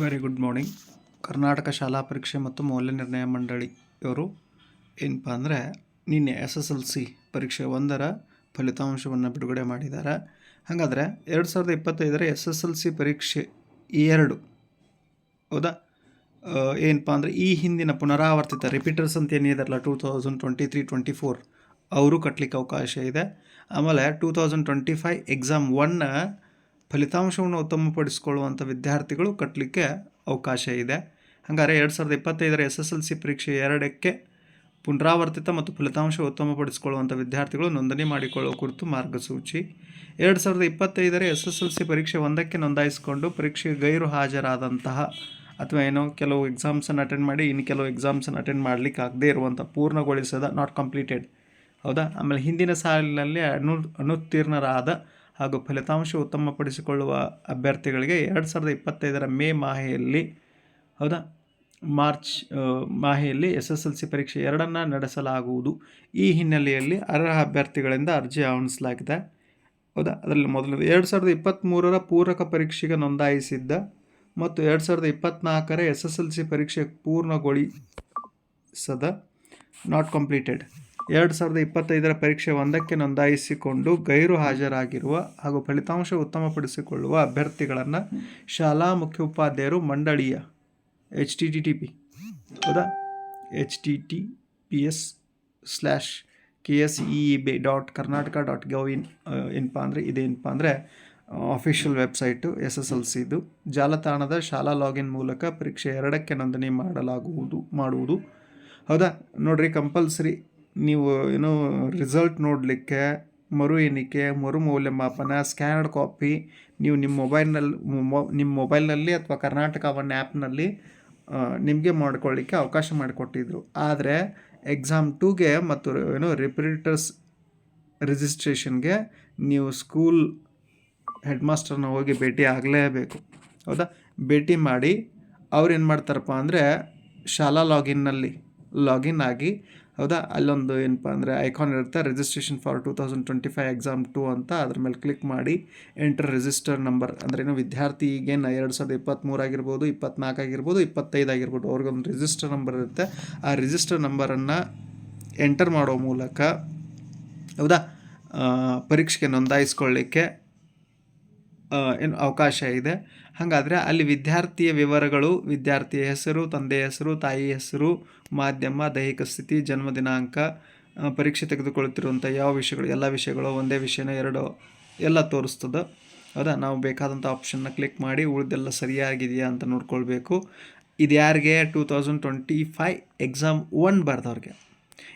Very good morning Karnataka ಶಾಲಾ ಪರೀಕ್ಷೆ ಮತ್ತು ಮೌಲ್ಯ ನಿರ್ಣಯ ಮಂಡಳಿ ಇವರು ಏನಪ್ಪ ಅಂದರೆ ನಿನ್ನೆ ಎಸ್ ಎಸ್ ಎಲ್ ಸಿ ಪರೀಕ್ಷೆ ಒಂದರ ಫಲಿತಾಂಶವನ್ನು ಬಿಡುಗಡೆ ಮಾಡಿದ್ದಾರೆ. ಹಾಗಾದರೆ ಎರಡು ಸಾವಿರದ ಇಪ್ಪತ್ತೈದರ ಎಸ್ ಎಸ್ ಎಲ್ ಸಿ ಪರೀಕ್ಷೆ ಎರಡು, ಹೌದಾ? ಏನಪ್ಪ ಅಂದರೆ ಈ ಹಿಂದಿನ ಪುನರಾವರ್ತಿತ ರಿಪೀಟರ್ಸ್ ಅಂತ ಏನಿದಾರಲ್ಲ two thousand twenty three twenty four ಅವರು ಕಟ್ಟಲಿಕ್ಕೆ ಅವಕಾಶ ಇದೆ. ಆಮೇಲೆ two thousand twenty five exam ಒನ್ನ ಫಲಿತಾಂಶವನ್ನು ಉತ್ತಮಪಡಿಸಿಕೊಳ್ಳುವಂಥ ವಿದ್ಯಾರ್ಥಿಗಳು ಕಟ್ಟಲಿಕ್ಕೆ ಅವಕಾಶ ಇದೆ. ಹಾಗಾದರೆ ಎರಡು ಸಾವಿರದ ಇಪ್ಪತ್ತೈದರ ಎಸ್ ಎಸ್ ಎಲ್ ಸಿ ಪರೀಕ್ಷೆ ಎರಡಕ್ಕೆ ಪುನರಾವರ್ತಿತ ಮತ್ತು ಫಲಿತಾಂಶ ಉತ್ತಮಪಡಿಸಿಕೊಳ್ಳುವಂಥ ವಿದ್ಯಾರ್ಥಿಗಳು ನೋಂದಣಿ ಮಾಡಿಕೊಳ್ಳುವ ಕುರಿತು ಮಾರ್ಗಸೂಚಿ. ಎರಡು ಸಾವಿರದ ಇಪ್ಪತ್ತೈದರ ಎಸ್ ಎಸ್ ಎಲ್ ಸಿ ಪರೀಕ್ಷೆ ಒಂದಕ್ಕೆ ನೋಂದಾಯಿಸಿಕೊಂಡು ಪರೀಕ್ಷೆಗೆ ಗೈರು ಹಾಜರಾದಂತಹ ಅಥವಾ ಏನೋ ಕೆಲವು ಎಕ್ಸಾಮ್ಸನ್ನು ಅಟೆಂಡ್ ಮಾಡಿ, ಇನ್ನು ಕೆಲವು ಎಕ್ಸಾಮ್ಸನ್ನು ಅಟೆಂಡ್ ಮಾಡಲಿಕ್ಕೆ ಆಗದೇ ಇರುವಂಥ ಪೂರ್ಣಗೊಳಿಸದ, ನಾಟ್ ಕಂಪ್ಲೀಟೆಡ್. ಹೌದಾ? ಆಮೇಲೆ ಹಿಂದಿನ ಸಾಲಿನಲ್ಲಿ ಅನು, ಅನುತ್ತೀರ್ಣರಾದ ಹಾಗೂ ಫಲಿತಾಂಶ ಉತ್ತಮಪಡಿಸಿಕೊಳ್ಳುವ ಅಭ್ಯರ್ಥಿಗಳಿಗೆ ಎರಡು ಸಾವಿರದ ಇಪ್ಪತ್ತೈದರ ಮೇ ಮಾಹೆಯಲ್ಲಿ ಹೌದಾ? ಮಾರ್ಚ್ ಮಾಹೆಯಲ್ಲಿ ಎಸ್ ಎಸ್ ಎಲ್ ಸಿ ಪರೀಕ್ಷೆ ಎರಡನ್ನು ನಡೆಸಲಾಗುವುದು. ಈ ಹಿನ್ನೆಲೆಯಲ್ಲಿ ಅರ್ಹ ಅಭ್ಯರ್ಥಿಗಳಿಂದ ಅರ್ಜಿ ಆಹ್ವಾನಿಸಲಾಗಿದೆ. ಹೌದಾ? ಅದರಲ್ಲಿ ಮೊದಲು ಎರಡು ಸಾವಿರದ ಇಪ್ಪತ್ತ್ಮೂರರ ಪೂರಕ ಪರೀಕ್ಷೆಗೆ ನೋಂದಾಯಿಸಿದ್ದ ಮತ್ತು ಎರಡು ಸಾವಿರದ ಇಪ್ಪತ್ತ್ನಾಲ್ಕರ ಎಸ್ ಎಸ್ ಎಲ್ ಸಿ ಪರೀಕ್ಷೆ ಪೂರ್ಣಗೊಳಿಸದ ನಾಟ್ ಕಂಪ್ಲೀಟೆಡ್ ಎರಡು ಸಾವಿರದ ಇಪ್ಪತ್ತೈದರ ಪರೀಕ್ಷೆ ಒಂದಕ್ಕೆ ನೋಂದಾಯಿಸಿಕೊಂಡು ಗೈರು ಹಾಜರಾಗಿರುವ ಹಾಗೂ ಫಲಿತಾಂಶ ಉತ್ತಮಪಡಿಸಿಕೊಳ್ಳುವ ಅಭ್ಯರ್ಥಿಗಳನ್ನು ಶಾಲಾ ಮುಖ್ಯೋಪಾಧ್ಯಾಯರು ಮಂಡಳಿಯ H T T T P ಹೌದಾ H T T P S slash K S E B dot Karnataka dot gov in ಏನಪ್ಪ ಅಂದರೆ ಇದೇನಪ್ಪ ಅಂದರೆ official website S S L ಸಿದು ಜಾಲತಾಣದ ಶಾಲಾ ಲಾಗಿನ್ ಮೂಲಕ ಪರೀಕ್ಷೆ ಎರಡಕ್ಕೆ ನೋಂದಣಿ ಮಾಡಲಾಗುವುದು, ಮಾಡುವುದು. ಹೌದಾ? ನೋಡಿರಿ ಕಂಪಲ್ಸರಿ ನೀವು ಏನು ರಿಸಲ್ಟ್ ನೋಡಲಿಕ್ಕೆ, ಮರು ಎಣಿಕೆ, ಮರು ಮೌಲ್ಯಮಾಪನ ಸ್ಕ್ಯಾನರ್ಡ್ ಕಾಪಿ ನೀವು ನಿಮ್ಮ ಮೊಬೈಲ್ನಲ್ಲಿ ನಿಮ್ಮ ಮೊಬೈಲ್ನಲ್ಲಿ ಅಥವಾ ಕರ್ನಾಟಕ ಒನ್ ಆ್ಯಪ್ನಲ್ಲಿ ನಿಮಗೆ ಮಾಡ್ಕೊಳ್ಳಿಕ್ಕೆ ಅವಕಾಶ ಮಾಡಿಕೊಟ್ಟಿದ್ರು. ಆದರೆ ಎಕ್ಸಾಮ್ ಟೂಗೆ ಮತ್ತು ಏನು ರಿಪ್ರಿಟರ್ಸ್ ರಿಜಿಸ್ಟ್ರೇಷನ್ಗೆ ನೀವು ಸ್ಕೂಲ್ ಹೆಡ್ ಮಾಸ್ಟರ್ನ ಹೋಗಿ ಭೇಟಿ ಆಗಲೇಬೇಕು. ಹೌದಾ? ಭೇಟಿ ಮಾಡಿ, ಅವ್ರು ಏನು ಮಾಡ್ತಾರಪ್ಪ ಅಂದರೆ, ಶಾಲಾ ಲಾಗಿನ್ನಲ್ಲಿ ಲಾಗಿನ್ ಆಗಿ. ಹೌದಾ? ಅಲ್ಲೊಂದು ಏನಪ್ಪ ಅಂದರೆ ಐಕಾನ್ ಇರುತ್ತೆ registration for two thousand twenty five exam two ಅಂತ. ಅದ್ರ ಮೇಲೆ ಕ್ಲಿಕ್ ಮಾಡಿ ಎಂಟರ್ ರಿಜಿಸ್ಟರ್ ನಂಬರ್ ಅಂದ್ರೇನು ವಿದ್ಯಾರ್ಥಿಗೇನು ಎರಡು ಸಾವಿರದ ಇಪ್ಪತ್ತ್ಮೂರು ಆಗಿರ್ಬೋದು, ಇಪ್ಪತ್ನಾಲ್ಕು ಆಗಿರ್ಬೋದು, ಇಪ್ಪತ್ತೈದು ಆಗಿರ್ಬೋದು, ಅವ್ರಿಗೊಂದು ರಿಜಿಸ್ಟರ್ ನಂಬರ್ ಇರುತ್ತೆ. ಆ ರಿಜಿಸ್ಟರ್ ನಂಬರನ್ನು ಎಂಟರ್ ಮಾಡೋ ಮೂಲಕ, ಹೌದಾ? ಪರೀಕ್ಷೆಗೆ ನೋಂದಾಯಿಸ್ಕೊಳ್ಳಿಕ್ಕೆ ಏನು ಅವಕಾಶ ಇದೆ. ಹಾಗಾದರೆ ಅಲ್ಲಿ ವಿದ್ಯಾರ್ಥಿಯ ವಿವರಗಳು, ವಿದ್ಯಾರ್ಥಿಯ ಹೆಸರು, ತಂದೆಯ ಹೆಸರು ತಾಯಿ ಹೆಸರು, ಮಾಧ್ಯಮ, ದೈಹಿಕ ಸ್ಥಿತಿ, ಜನ್ಮ ದಿನಾಂಕ ಪರೀಕ್ಷೆ ತೆಗೆದುಕೊಳ್ಳುತ್ತಿರುವಂಥ ಯಾವ ವಿಷಯಗಳು, ಎಲ್ಲ ವಿಷಯಗಳು ಒಂದೇ ವಿಷಯನ ಎರಡು ಎಲ್ಲ ತೋರಿಸ್ತದೆ. ಹೌದಾ? ನಾವು ಬೇಕಾದಂಥ ಆಪ್ಷನ್ನ ಕ್ಲಿಕ್ ಮಾಡಿ ಉಳಿದೆಲ್ಲ ಸರಿಯಾಗಿದೆಯಾ ಅಂತ ನೋಡ್ಕೊಳ್ಬೇಕು. ಇದು ಯಾರಿಗೆ two thousand twenty five exam one ಬರ್ದವ್ರಿಗೆ.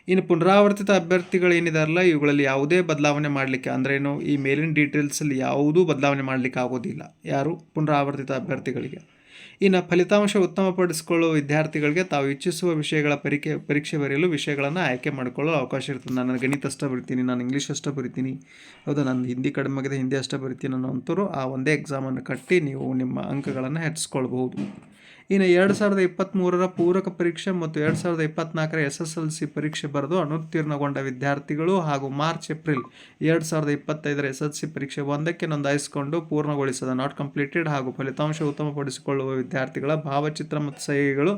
ಇನ್ನು ಪುನರಾವರ್ತಿತ ಅಭ್ಯರ್ಥಿಗಳು ಏನಿದಾರಲ್ಲ ಇವುಗಳಲ್ಲಿ ಯಾವುದೇ ಬದಲಾವಣೆ ಮಾಡಲಿಕ್ಕೆ ಅಂದ್ರೇನು ಈ ಮೇಲಿನ ಡೀಟೇಲ್ಸಲ್ಲಿ ಯಾವುದೂ ಬದಲಾವಣೆ ಮಾಡಲಿಕ್ಕೆ ಆಗೋದಿಲ್ಲ. ಯಾರು? ಪುನರಾವರ್ತಿತ ಅಭ್ಯರ್ಥಿಗಳಿಗೆ. ಇನ್ನು ಫಲಿತಾಂಶ ಉತ್ತಮಪಡಿಸಿಕೊಳ್ಳುವ ವಿದ್ಯಾರ್ಥಿಗಳಿಗೆ ತಾವು ಇಚ್ಛಿಸುವ ವಿಷಯಗಳ ಪರೀಕ್ಷೆ ಪರೀಕ್ಷೆ ಬರೆಯಲು ವಿಷಯಗಳನ್ನು ಆಯ್ಕೆ ಮಾಡಿಕೊಳ್ಳಲು ಅವಕಾಶ ಇರ್ತದೆ. ನಾನು ಗಣಿತ ಅಷ್ಟೇ ಬರಿತೀನಿ, ನಾನು ಇಂಗ್ಲೀಷ್ ಅಷ್ಟೇ ಬರಿತೀನಿ. ಹೌದಾ? ನಾನು ಹಿಂದಿ ಕಡಿಮೆ ಆಗಿದೆ, ಹಿಂದಿ ಅಷ್ಟೇ ಬರಿತೀನಿ ಅನ್ನೋಂಥವ್ರು ಆ ಒಂದೇ ಎಕ್ಸಾಮನ್ನು ಕಟ್ಟಿ ನೀವು ನಿಮ್ಮ ಅಂಕಗಳನ್ನು ಹೆಚ್ಚಿಸ್ಕೊಳ್ಬಹುದು. ಇನ್ನು ಎರಡು ಸಾವಿರದ ಇಪ್ಪತ್ತ್ಮೂರರ ಪೂರಕ ಪರೀಕ್ಷೆ ಮತ್ತು ಎರಡು ಸಾವಿರದ ಇಪ್ಪತ್ನಾಲ್ಕರ ಎಸ್ ಎಸ್ ಎಲ್ ಸಿ ಪರೀಕ್ಷೆ ಬರೆದು ಅನುತ್ತೀರ್ಣಗೊಂಡ ವಿದ್ಯಾರ್ಥಿಗಳು ಹಾಗೂ ಮಾರ್ಚ್, ಏಪ್ರಿಲ್ ಎರಡು ಸಾವಿರದ ಇಪ್ಪತ್ತೈದರ ಎಸ್ ಎಲ್ ಸಿ ಪರೀಕ್ಷೆ ಒಂದಕ್ಕೆ ನೋಂದಾಯಿಸಿಕೊಂಡು ಪೂರ್ಣಗೊಳಿಸದ ನಾಟ್ ಕಂಪ್ಲೀಟೆಡ್ ಹಾಗೂ ಫಲಿತಾಂಶ ಉತ್ತಮಪಡಿಸಿಕೊಳ್ಳುವ ವಿದ್ಯಾರ್ಥಿಗಳ ಭಾವಚಿತ್ರ ಮತ್ತು ಸಹಿಗಳು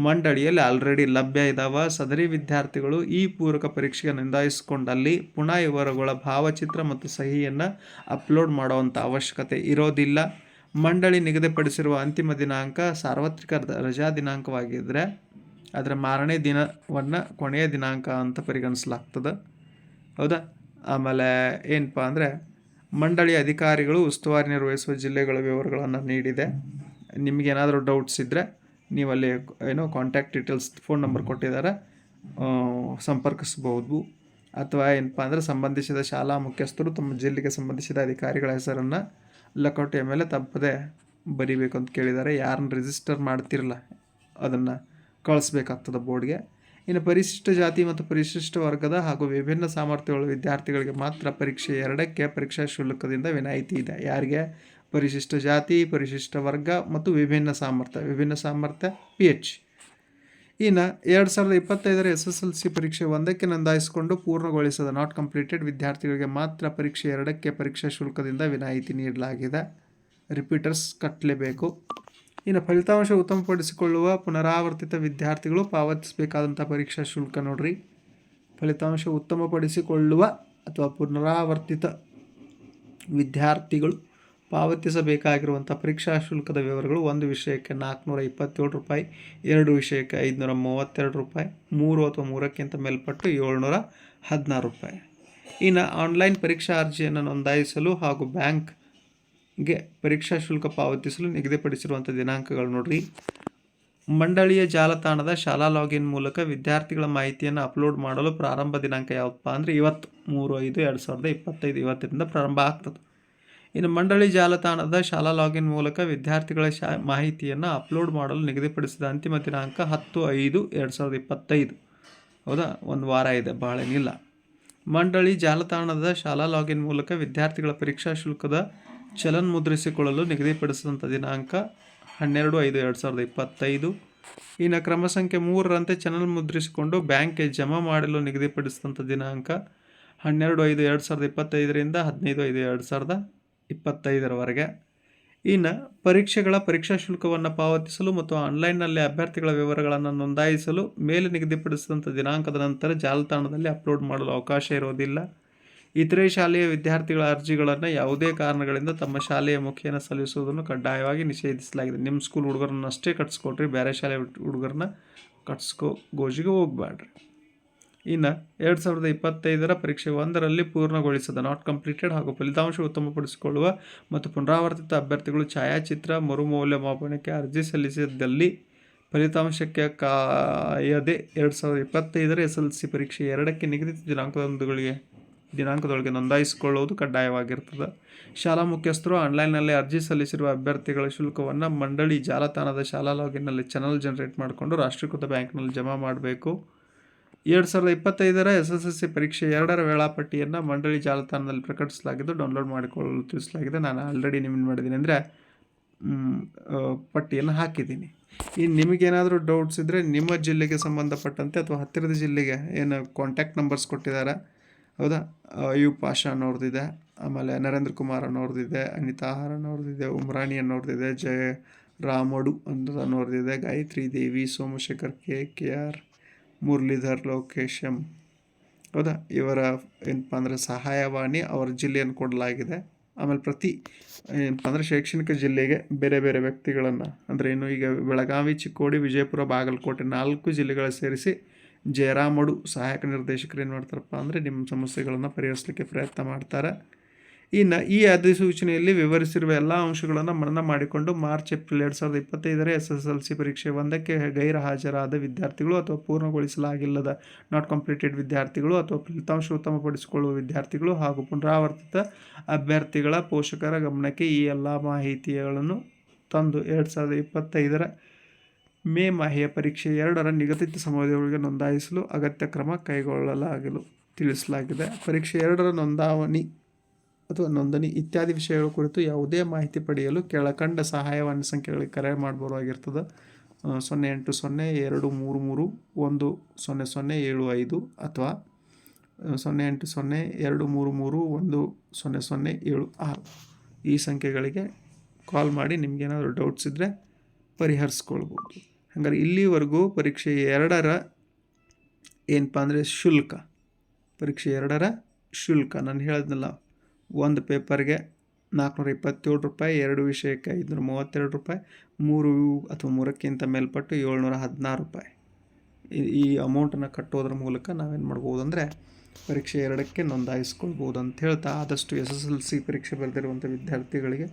ಮಂಡಳಿಯಲ್ಲಿ ಆಲ್ರೆಡಿ ಲಭ್ಯ ಇದ್ದಾವ ಸದರಿ ವಿದ್ಯಾರ್ಥಿಗಳು ಈ ಪೂರಕ ಪರೀಕ್ಷೆಗೆ ನೋಂದಾಯಿಸಿಕೊಂಡಲ್ಲಿ ಪುನಃ ಇವರುಗಳ ಭಾವಚಿತ್ರ ಮತ್ತು ಸಹಿಯನ್ನು ಅಪ್ಲೋಡ್ ಮಾಡುವಂಥ ಅವಶ್ಯಕತೆ ಇರೋದಿಲ್ಲ. ಮಂಡಳಿ ನಿಗದಿಪಡಿಸಿರುವ ಅಂತಿಮ ದಿನಾಂಕ ಸಾರ್ವತ್ರಿಕ ರಜಾ ದಿನಾಂಕವಾಗಿದ್ದರೆ ಅದರ ಮಾರನೇ ದಿನವನ್ನು ಕೊನೆಯ ದಿನಾಂಕ ಅಂತ ಪರಿಗಣಿಸಲಾಗ್ತದೆ. ಹೌದಾ? ಆಮೇಲೆ ಏನಪ್ಪ ಅಂದರೆ ಮಂಡಳಿ ಅಧಿಕಾರಿಗಳು ಉಸ್ತುವಾರಿ ನಿರ್ವಹಿಸುವ ಜಿಲ್ಲೆಗಳ ವಿವರಗಳನ್ನು ನೀಡಿದೆ. ನಿಮಗೇನಾದರೂ ಡೌಟ್ಸ್ ಇದ್ದರೆ ನೀವು ಅಲ್ಲಿ ಏನೋ ಕಾಂಟ್ಯಾಕ್ಟ್ ಡೀಟೇಲ್ಸ್ ಫೋನ್ ನಂಬರ್ ಕೊಟ್ಟಿದ್ದಾರೆ. ಸಂಪರ್ಕಿಸ್ಬೋದು ಅಥವಾ ಏನಪ್ಪ ಅಂದರೆ ಸಂಬಂಧಿಸಿದ ಶಾಲಾ ಮುಖ್ಯಸ್ಥರು ತಮ್ಮ ಜಿಲ್ಲೆಗೆ ಸಂಬಂಧಿಸಿದ ಅಧಿಕಾರಿಗಳ ಹೆಸರನ್ನು ಲಕೋಟೆಯ ಮೇಲೆ ತಪ್ಪದೆ ಬರಿಬೇಕು ಅಂತ ಕೇಳಿದ್ದಾರೆ. ಯಾರನ್ನ ರಿಜಿಸ್ಟರ್ ಮಾಡ್ತಿರಲ್ಲ ಅದನ್ನು ಕಳಿಸ್ಬೇಕಾಗ್ತದೆ ಬೋರ್ಡ್ಗೆ. ಇನ್ನು ಪರಿಶಿಷ್ಟ ಜಾತಿ ಮತ್ತು ಪರಿಶಿಷ್ಟ ವರ್ಗದ ಹಾಗೂ ವಿಭಿನ್ನ ಸಾಮರ್ಥ್ಯಗಳ ವಿದ್ಯಾರ್ಥಿಗಳಿಗೆ ಮಾತ್ರ ಪರೀಕ್ಷೆ ಎರಡಕ್ಕೆ ಪರೀಕ್ಷಾ ಶುಲ್ಕದಿಂದ ವಿನಾಯಿತಿ ಇದೆ. ಯಾರಿಗೆ? ಪರಿಶಿಷ್ಟ ಜಾತಿ, ಪರಿಶಿಷ್ಟ ವರ್ಗ ಮತ್ತು ವಿಭಿನ್ನ ಸಾಮರ್ಥ್ಯ. ವಿಭಿನ್ನ ಸಾಮರ್ಥ್ಯ ಪಿ ಎಚ್ ಇನ್ನು ಎರಡು ಸಾವಿರದ ಇಪ್ಪತ್ತೈದರ ಎಸ್ ಎಸ್ ಎಲ್ ಸಿ ಪರೀಕ್ಷೆ ಒಂದಕ್ಕೆ ನೋಂದಾಯಿಸಿಕೊಂಡು ಪೂರ್ಣಗೊಳಿಸದ ನಾಟ್ ಕಂಪ್ಲೀಟೆಡ್ ವಿದ್ಯಾರ್ಥಿಗಳಿಗೆ ಮಾತ್ರ ಪರೀಕ್ಷೆ ಎರಡಕ್ಕೆ ಪರೀಕ್ಷಾ ಶುಲ್ಕದಿಂದ ವಿನಾಯಿತಿ ನೀಡಲಾಗಿದೆ. ರಿಪೀಟರ್ಸ್ ಕಟ್ಟಲೇಬೇಕು. ಇನ್ನು ಫಲಿತಾಂಶ ಉತ್ತಮಪಡಿಸಿಕೊಳ್ಳುವ ಪುನರಾವರ್ತಿತ ವಿದ್ಯಾರ್ಥಿಗಳು ಪಾವತಿಸಬೇಕಾದಂಥ ಪರೀಕ್ಷಾ ಶುಲ್ಕ ನೋಡ್ರಿ. ಫಲಿತಾಂಶ ಉತ್ತಮಪಡಿಸಿಕೊಳ್ಳುವ ಅಥವಾ ಪುನರಾವರ್ತಿತ ವಿದ್ಯಾರ್ಥಿಗಳು ಪಾವತಿಸಬೇಕಾಗಿರುವಂಥ ಪರೀಕ್ಷಾ ಶುಲ್ಕದ ವಿವರಗಳು ಒಂದು ವಿಷಯಕ್ಕೆ ನಾಲ್ಕುನೂರ ಇಪ್ಪತ್ತೇಳು ರೂಪಾಯಿ, ಎರಡು ವಿಷಯಕ್ಕೆ ಐದುನೂರ ಮೂವತ್ತೆರಡು ರೂಪಾಯಿ, ಮೂರು ಅಥವಾ ಮೂರಕ್ಕಿಂತ ಮೇಲ್ಪಟ್ಟು ಏಳ್ನೂರ ಹದಿನಾರು ರೂಪಾಯಿ. ಇನ್ನು ಆನ್ಲೈನ್ ಪರೀಕ್ಷಾ ಅರ್ಜಿಯನ್ನು ನೋಂದಾಯಿಸಲು ಹಾಗೂ ಬ್ಯಾಂಕ್ಗೆ ಪರೀಕ್ಷಾ ಶುಲ್ಕ ಪಾವತಿಸಲು ನಿಗದಿಪಡಿಸಿರುವಂಥ ದಿನಾಂಕಗಳು ನೋಡ್ರಿ. ಮಂಡಳಿಯ ಜಾಲತಾಣದ ಶಾಲಾ ಲಾಗಿನ್ ಮೂಲಕ ವಿದ್ಯಾರ್ಥಿಗಳ ಮಾಹಿತಿಯನ್ನು ಅಪ್ಲೋಡ್ ಮಾಡಲು ಪ್ರಾರಂಭ ದಿನಾಂಕ ಯಾವಪ್ಪ ಅಂದರೆ ಇವತ್ತು, ಮೂರು ಐದು, ಎರಡು ಸಾವಿರದ ಇಪ್ಪತ್ತೈದು, ಇವತ್ತಿನಿಂದ ಪ್ರಾರಂಭ ಆಗ್ತದೆ. ಇನ್ನು ಮಂಡಳಿ ಜಾಲತಾಣದ ಶಾಲಾ ಲಾಗಿನ್ ಮೂಲಕ ವಿದ್ಯಾರ್ಥಿಗಳ ಶಾ, ಮಾಹಿತಿಯನ್ನು ಅಪ್ಲೋಡ್ ಮಾಡಲು ನಿಗದಿಪಡಿಸಿದ ಅಂತಿಮ ದಿನಾಂಕ ಹತ್ತು ಐದು ಎರಡು ಸಾವಿರದ ಇಪ್ಪತ್ತೈದು. ಹೌದಾ? ಒಂದು ವಾರ ಇದೆ ಬಹಳೇನಿಲ್ಲ ಮಂಡಳಿ ಜಾಲತಾಣದ ಶಾಲಾ ಲಾಗಿನ್ ಮೂಲಕ ವಿದ್ಯಾರ್ಥಿಗಳ ಪರೀಕ್ಷಾ ಶುಲ್ಕದ ಚಲನ್ ಮುದ್ರಿಸಿಕೊಳ್ಳಲು ನಿಗದಿಪಡಿಸಿದಂಥ ದಿನಾಂಕ ಹನ್ನೆರಡು ಐದು ಎರಡು ಸಾವಿರದ ಇಪ್ಪತ್ತೈದು. ಇನ್ನು ಕ್ರಮ ಸಂಖ್ಯೆ ಮೂರರಂತೆ ಚಲನ್ ಮುದ್ರಿಸಿಕೊಂಡು ಬ್ಯಾಂಕ್ಗೆ ಜಮಾ ಮಾಡಲು ನಿಗದಿಪಡಿಸಿದಂಥ ದಿನಾಂಕ ಹನ್ನೆರಡು ಐದು ಎರಡು ಸಾವಿರದ ಇಪ್ಪತ್ತೈದರಿಂದ ಹದಿನೈದು ಐದು ಎರಡು ಸಾವಿರದ ಇಪ್ಪತ್ತೈದರವರೆಗೆ. ಇನ್ನು ಪರೀಕ್ಷೆಗಳ ಪರೀಕ್ಷಾ ಶುಲ್ಕವನ್ನು ಪಾವತಿಸಲು ಮತ್ತು ಆನ್ಲೈನ್ನಲ್ಲಿ ಅಭ್ಯರ್ಥಿಗಳ ವಿವರಗಳನ್ನು ನೋಂದಾಯಿಸಲು ಮೇಲೆ ನಿಗದಿಪಡಿಸಿದಂಥ ದಿನಾಂಕದ ನಂತರ ಜಾಲತಾಣದಲ್ಲಿ ಅಪ್ಲೋಡ್ ಮಾಡಲು ಅವಕಾಶ ಇರೋದಿಲ್ಲ ಇತರೆ ಶಾಲೆಯ ವಿದ್ಯಾರ್ಥಿಗಳ ಅರ್ಜಿಗಳನ್ನು ಯಾವುದೇ ಕಾರಣಗಳಿಂದ ತಮ್ಮ ಶಾಲೆಯ ಮುಖೇನ ಸಲ್ಲಿಸುವುದನ್ನು ಕಡ್ಡಾಯವಾಗಿ ನಿಷೇಧಿಸಲಾಗಿದೆ. ನಿಮ್ಮ ಸ್ಕೂಲ್ ಹುಡುಗರನ್ನ ಅಷ್ಟೇ ಕಟ್ಸ್ಕೊಟ್ರಿ ಬೇರೆ ಶಾಲೆ ಹುಡುಗರನ್ನ ಕಟ್ಸ್ಕೋ ಗೋಜಿಗೆ ಹೋಗ್ಬೇಡ್ರಿ ಇನ್ನು ಎರಡು ಸಾವಿರದ ಇಪ್ಪತ್ತೈದರ ಪರೀಕ್ಷೆ ಒಂದರಲ್ಲಿ ಪೂರ್ಣಗೊಳಿಸದ ನಾಟ್ ಕಂಪ್ಲೀಟೆಡ್ ಹಾಗೂ ಫಲಿತಾಂಶ ಉತ್ತಮಪಡಿಸಿಕೊಳ್ಳುವ ಮತ್ತು ಪುನರಾವರ್ತಿತ ಅಭ್ಯರ್ಥಿಗಳು ಛಾಯಾಚಿತ್ರ ಮರುಮೌಲ್ಯಮಾಪನಕ್ಕೆ ಅರ್ಜಿ ಸಲ್ಲಿಸಿದ್ದಲ್ಲಿ ಫಲಿತಾಂಶಕ್ಕೆ ಕಾಯದೆ ಎರಡು ಸಾವಿರದ ಇಪ್ಪತ್ತೈದರ ಎಸ್ ಎಲ್ ಸಿ ಪರೀಕ್ಷೆ ಎರಡಕ್ಕೆ ನಿಗದಿತ ದಿನಾಂಕದೊಂದಿಗೆ ದಿನಾಂಕದೊಳಗೆ ನೋಂದಾಯಿಸಿಕೊಳ್ಳುವುದು ಕಡ್ಡಾಯವಾಗಿರ್ತದೆ ಶಾಲಾ ಮುಖ್ಯಸ್ಥರು ಆನ್ಲೈನ್ನಲ್ಲಿ ಅರ್ಜಿ ಸಲ್ಲಿಸಿರುವ ಅಭ್ಯರ್ಥಿಗಳ ಶುಲ್ಕವನ್ನು ಮಂಡಳಿ ಜಾಲತಾಣದ ಶಾಲಾ ಲಾಗಿನ್ನಲ್ಲಿ ಚಾನಲ್ ಜನರೇಟ್ ಮಾಡಿಕೊಂಡು ರಾಷ್ಟ್ರೀಕೃತ ಬ್ಯಾಂಕ್ನಲ್ಲಿ ಜಮಾ ಮಾಡಬೇಕು. ಎರಡು ಸಾವಿರದ ಇಪ್ಪತ್ತೈದರ ಎಸ್ ಎಸ್ ಎಸ್ ಸಿ ಪರೀಕ್ಷೆ ಎರಡರ ವೇಳಾಪಟ್ಟಿಯನ್ನು ಮಂಡಳಿ ಜಾಲತಾಣದಲ್ಲಿ ಪ್ರಕಟಿಸಲಾಗಿದ್ದು ಡೌನ್ಲೋಡ್ ಮಾಡಿಕೊಳ್ಳಲು ತಿಳಿಸಲಾಗಿದೆ. ನಾನು ಆಲ್ರೆಡಿ ನಿಮಗೆ ಮಾಡಿದ್ದೀನಿ ಅಂದರೆ ಪಟ್ಟಿಯನ್ನು ಹಾಕಿದ್ದೀನಿ. ಇನ್ನು ನಿಮಗೇನಾದರೂ ಡೌಟ್ಸ್ ಇದ್ದರೆ ನಿಮ್ಮ ಜಿಲ್ಲೆಗೆ ಸಂಬಂಧಪಟ್ಟಂತೆ ಅಥವಾ ಹತ್ತಿರದ ಜಿಲ್ಲೆಗೆ ಏನು ಕಾಂಟ್ಯಾಕ್ಟ್ ನಂಬರ್ಸ್ ಕೊಟ್ಟಿದ್ದಾರೆ? ಹೌದಾ? ಅಯ್ಯೂಬ್ ಪಾಷಾ ಅನ್ನೋರ್ದಿದೆ, ಆಮೇಲೆ ನರೇಂದ್ರ ಕುಮಾರ್ ಅನ್ನೋರ್ದಿದೆ, ಅನಿತಾ ಆಹಾರ್ ಅನ್ನೋರ್ದಿದೆ, ಉಮ್ರಾಣಿ ಅನ್ನೋರ್ದಿದೆ, ಜಯ ರಾಮಡು ಅಂತ ಅನ್ನೋರ್ದಿದೆ, Gayatri Devi, Somashekhar K K R Muralidhar Lokesham ಹೌದಾ? ಇವರ ಏನಪ್ಪ ಅಂದರೆ ಸಹಾಯವಾಣಿ ಅವರ ಜಿಲ್ಲೆಯನ್ನು ಕೊಡಲಾಗಿದೆ. ಆಮೇಲೆ ಪ್ರತಿ ಏನಪ್ಪ ಅಂದರೆ ಶೈಕ್ಷಣಿಕ ಜಿಲ್ಲೆಗೆ ಬೇರೆ ಬೇರೆ ವ್ಯಕ್ತಿಗಳನ್ನು. ಅಂದರೆ ಏನು ಈಗ ಬೆಳಗಾವಿ, ಚಿಕ್ಕೋಡಿ, ವಿಜಯಪುರ, ಬಾಗಲಕೋಟೆ ನಾಲ್ಕು ಜಿಲ್ಲೆಗಳ ಸೇರಿಸಿ ಜಯರಾಮಡು ಸಹಾಯಕ ನಿರ್ದೇಶಕರು ಏನು ಮಾಡ್ತಾರಪ್ಪ ಅಂದರೆ ನಿಮ್ಮ ಸಮಸ್ಯೆಗಳನ್ನು ಪರಿಹರಿಸಲಿಕ್ಕೆ ಪ್ರಯತ್ನ ಮಾಡ್ತಾರೆ. ಇನ್ನು ಈ ಅಧಿಸೂಚನೆಯಲ್ಲಿ ವಿವರಿಸಿರುವ ಎಲ್ಲ ಅಂಶಗಳನ್ನು ಮನನ ಮಾಡಿಕೊಂಡು ಮಾರ್ಚ್, ಏಪ್ರಿಲ್ ಎರಡು ಸಾವಿರದ ಇಪ್ಪತ್ತೈದರ ಎಸ್ ಎಸ್ ಎಲ್ ಸಿ ಪರೀಕ್ಷೆ ಒಂದಕ್ಕೆ ಗೈರಹಾಜರಾದ ವಿದ್ಯಾರ್ಥಿಗಳು ಅಥವಾ ಪೂರ್ಣಗೊಳಿಸಲಾಗಿಲ್ಲದ ನಾಟ್ ಕಂಪ್ಲೀಟೆಡ್ ವಿದ್ಯಾರ್ಥಿಗಳು ಅಥವಾ ಫಲಿತಾಂಶ ಉತ್ತಮಪಡಿಸಿಕೊಳ್ಳುವ ವಿದ್ಯಾರ್ಥಿಗಳು ಹಾಗೂ ಪುನರಾವರ್ತಿತ ಅಭ್ಯರ್ಥಿಗಳ ಪೋಷಕರ ಗಮನಕ್ಕೆ ಈ ಎಲ್ಲ ಮಾಹಿತಿಗಳನ್ನು ತಂದು ಎರಡು ಸಾವಿರದ ಇಪ್ಪತ್ತೈದರ ಮೇ ಮಾಹೆಯ ಪರೀಕ್ಷೆ ಎರಡರ ನಿಗದಿತ ಸಮಯದೊಳಗೆ ನೋಂದಾಯಿಸಲು ಅಗತ್ಯ ಕ್ರಮ ಕೈಗೊಳ್ಳಲಾಗಲು ತಿಳಿಸಲಾಗಿದೆ. ಪರೀಕ್ಷೆ ಎರಡರ ನೋಂದಾವಣಿ ಅಥವಾ ನೋಂದಣಿ ಇತ್ಯಾದಿ ವಿಷಯಗಳ ಕುರಿತು ಯಾವುದೇ ಮಾಹಿತಿ ಪಡೆಯಲು ಕೆಳಕಂಡ ಸಹಾಯವಾಣಿ ಸಂಖ್ಯೆಗಳಿಗೆ ಕರೆ ಮಾಡಬಹುದಾಗಿರ್ತದೆ. ಸೊನ್ನೆ ಎಂಟು ಸೊನ್ನೆ ಎರಡು ಮೂರು ಮೂರು ಒಂದು ಸೊನ್ನೆ ಸೊನ್ನೆ ಏಳು ಐದು ಅಥವಾ ಸೊನ್ನೆ ಎಂಟು ಸೊನ್ನೆ ಎರಡು ಮೂರು ಮೂರು ಒಂದು ಸೊನ್ನೆ ಸೊನ್ನೆ ಏಳು ಆರು. ಈ ಸಂಖ್ಯೆಗಳಿಗೆ ಕಾಲ್ ಮಾಡಿ ನಿಮಗೇನಾದರೂ ಡೌಟ್ಸ್ ಇದ್ದರೆ ಪರಿಹರಿಸ್ಕೊಳ್ಬೋದು. ಹಂಗಾರೆ ಇಲ್ಲಿವರೆಗೂ ಪರೀಕ್ಷೆ ಎರಡರ ಏನಪ್ಪ ಅಂದರೆ ಶುಲ್ಕ. ಪರೀಕ್ಷೆ ಎರಡರ ಶುಲ್ಕ. ನಾನು ಹೇಳಿದ್ನಲ್ಲ ಒಂದು ಪೇಪರ್ಗೆ ನಾಲ್ಕುನೂರ ಇಪ್ಪತ್ತೇಳು ರೂಪಾಯಿ, ಎರಡು ವಿಷಯಕ್ಕೆ ಐದುನೂರ ಮೂವತ್ತೆರಡು ರೂಪಾಯಿ, ಮೂರು ಅಥವಾ ಮೂರಕ್ಕಿಂತ ಮೇಲ್ಪಟ್ಟು ಏಳ್ನೂರ ಹದಿನಾರು ರೂಪಾಯಿ. ಈ ಅಮೌಂಟನ್ನು ಕಟ್ಟೋದ್ರ ಮೂಲಕ ನಾವೇನು ಮಾಡ್ಬೋದು ಅಂದರೆ ಪರೀಕ್ಷೆ ಎರಡಕ್ಕೆ ನೋಂದಾಯಿಸ್ಕೊಳ್ಬೋದು ಅಂತ ಹೇಳ್ತಾ ಆದಷ್ಟು ಎಸ್ ಎಸ್ ಎಲ್ ಸಿ ಪರೀಕ್ಷೆ ಬರೆದಿರುವಂಥ ವಿದ್ಯಾರ್ಥಿಗಳಿಗೆ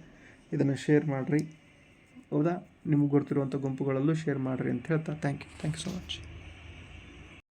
ಇದನ್ನು ಶೇರ್ ಮಾಡಿರಿ. ಹೌದಾ? ನಿಮಗೆ ಗೊತ್ತಿರುವಂಥ ಗುಂಪುಗಳಲ್ಲೂ ಶೇರ್ ಮಾಡಿರಿ ಅಂತ ಹೇಳ್ತಾ thank you thank you so much